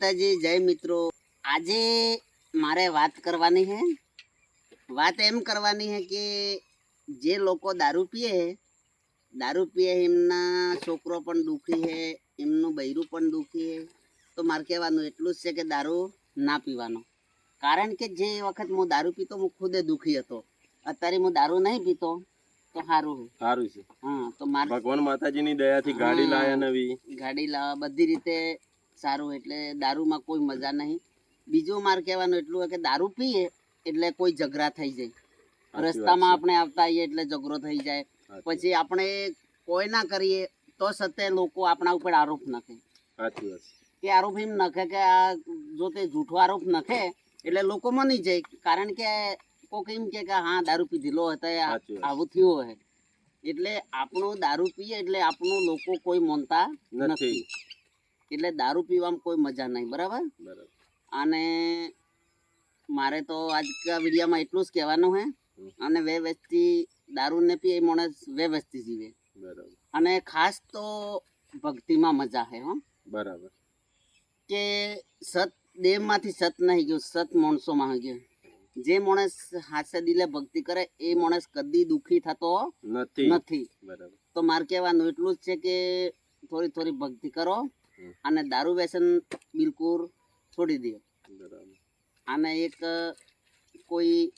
માતાજી જય મિત્રો. આજે મારે વાત કરવાની છે વાત એમ કરવાની છે કે જે લોકો દારૂ પીએ દારૂ પીએ એમના છોકરો પણ દુખી છે એમનું બૈરું પણ દુખી છે તો મારે કહેવાનું એટલું જ છે કે દારૂ ના પીવાનો. કારણ કે જે વખત હું દારૂ પીતો હું ખુદે દુખી હતો. અત્યારે હું દારૂ નહીં પીતો તો સારું સારું છે. હા તો મારે ભગવાન માતાજીની દયાથી ગાડી લાવ્યા લાયા નવી. ગાડી લાવા બધી રીતે સારું એટલે દારૂમાં કોઈ મજા નહીં. બીજું મારે કહેવાનું એટલું હોય કે દારૂ પીએ એટલે કોઈ ઝઘડા થઈ જાય. રસ્તામાં આપણે આવતા આવીએ એટલે ઝઘડો થઈ જાય. પછી આપણે કોઈ ના કરીએ તો સતે લોકો આપણા ઉપર આરોપ નાખે. સાચી વાત કે આરોપ એમ નાખે કે આ જો તે જૂઠો આરોપ નાખે એટલે લોકો મની જાય. કારણ કે કોક એમ કે કે હા દારૂ પીધેલો હતો. આવું થયું હોય. એટલે આપણું દારૂ પીએ એટલે આપણું લોકો કોઈ માનતા નથી. એટલે દારૂ પીવામાં કોઈ મજા નહીં બરાબર? અને મારે તો આજ વિડીયામાં એટલું જ કહેવાનું હે અને વે વસ્તી દારૂ ને પીએ માણસ વે વસ્તી જીવે. બરાબર. અને ખાસ તો ભક્તિમાં મજા હે હો. બરાબર. કે સત દેહમાંથી સત નહીં ગયું સત માણસોમાં ગયું. જે માણસ હાથે દિલે ભક્તિ કરે એ માણસ કદી દુઃખી થતો નથી. નથી. બરાબર. તો મારે કહેવાનું એટલું જ છે કે થોડી થોડી ભક્તિ કરો. અને દારૂ વ્યસન બિલકુલ છોડી દે. અને એક કોઈ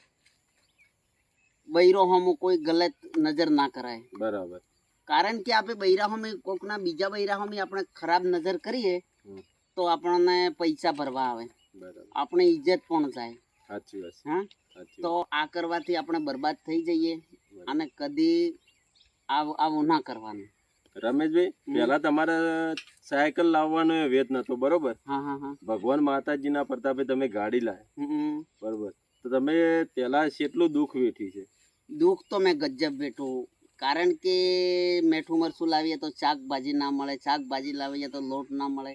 બૈરો હોમો કોઈ ગલત નજર ના કરાય. બરાબર. કારણ કે આપણે બૈરા હોમે કોકના બીજા બૈરા હોમે આપણે ખરાબ નજર કરીએ તો આપણને પૈસા ભરવા આવે. આપણે ઇજ્જત પણ જાય. સાચી વાત હા? તો આ કરવાથી આપણે બરબાદ થઈ જઈએ અને કદી આવ- આવું ના કરવાનું. રમેશભાઈ પેલા તમારે સાયકલ લાવવાનો વેત નતો બરોબર? ભગવાન માતાજીના પ્રતાપે તમે ગાડી લાય બરોબર. તો તમે પેલા કેટલું દુઃખ વેઠી છે? દુઃખ તો મેં ગજબ વેઠું. કારણ કે મેઠું મરચું લાવીએ તો શાકભાજી ના મળે શાકભાજી લાવીએ તો લોટ ના મળે.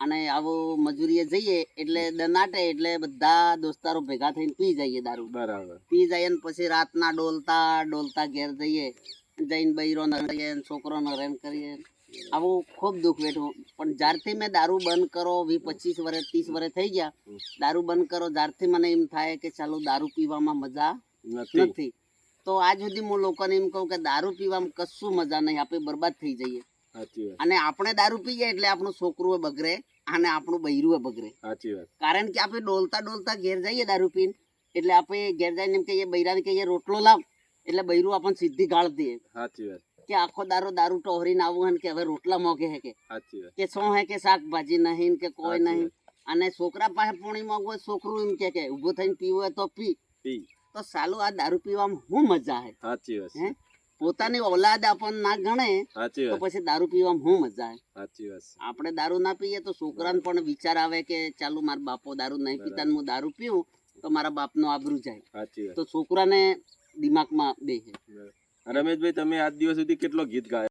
અને આવો મજૂરીએ જઈએ એટલે દનાટે એટલે બધા દોસ્તારો ભેગા થઈને પી જઈએ દારૂ. બરાબર. પી જઈએ ને પછી રાતના ડોલતા ડોલતા ઘેર જઈએ. જઈને બૈરો કરીએ ને છોકરો નરેન કરીએ. આવું ખૂબ દુઃખ વેઠું. પણ જ્યારથી મેં દારૂ બંધ કરો વી પચીસ વર્ષ ત્રીસ વર્ષ થઈ ગયા દારૂ બંધ કરો જ્યારથી મને એમ થાય કે ચાલો દારૂ પીવામાં મજા નથી. તો આજ સુધી હું લોકોને એમ કહું કે દારૂ પીવામાં કશું મજા નહીં આપણે બરબાદ થઈ જઈએ. અને આપણે દારૂ પીએ એટલે આપણું છોકરું બગડે અને આપણું બૈરું બગડે. કારણ કે આપણે ડોલતા ડોલતા ઘેર જઈએ દારૂ પીને. એટલે આપણે ઘેર જઈને એમ કહીએ બૈરાને કહીએ રોટલો લાવ. એટલે બૈરું આપણને સીધી ગાળ દે. સાચી વાત. કે આખો દારૂ દારૂ ટોહરીને આવું હે કે હવે રોટલા મોગે હે કે. સાચી વાત. કે શું હે કે શાકભાજી નહીં કે કોઈ નહીં. અને છોકરા પાસે પોણી માંગવું છોકરું એમ કે કે ઊભો થઈને પીવું તો પી. પી. તો સાલું આ દારૂ પીવામાં શું મજા હે? સાચી વાત હે? પોતાની ઓલાદ આપણને ના ગણે તો પછી દારૂ પીવામાં શું મજા આવે આપણે દારૂ ના પીએ તો છોકરાને પણ વિચાર આવે કે ચાલુ મારા બાપો દારૂ નહીં પીતા હું દારૂ પીવું તો મારા બાપનો આબરૂ જાય. તો છોકરાને દિમાગમાં બે રમેશભાઈ તમે આજ દિવસ સુધી કેટલો ગીત ગાયો?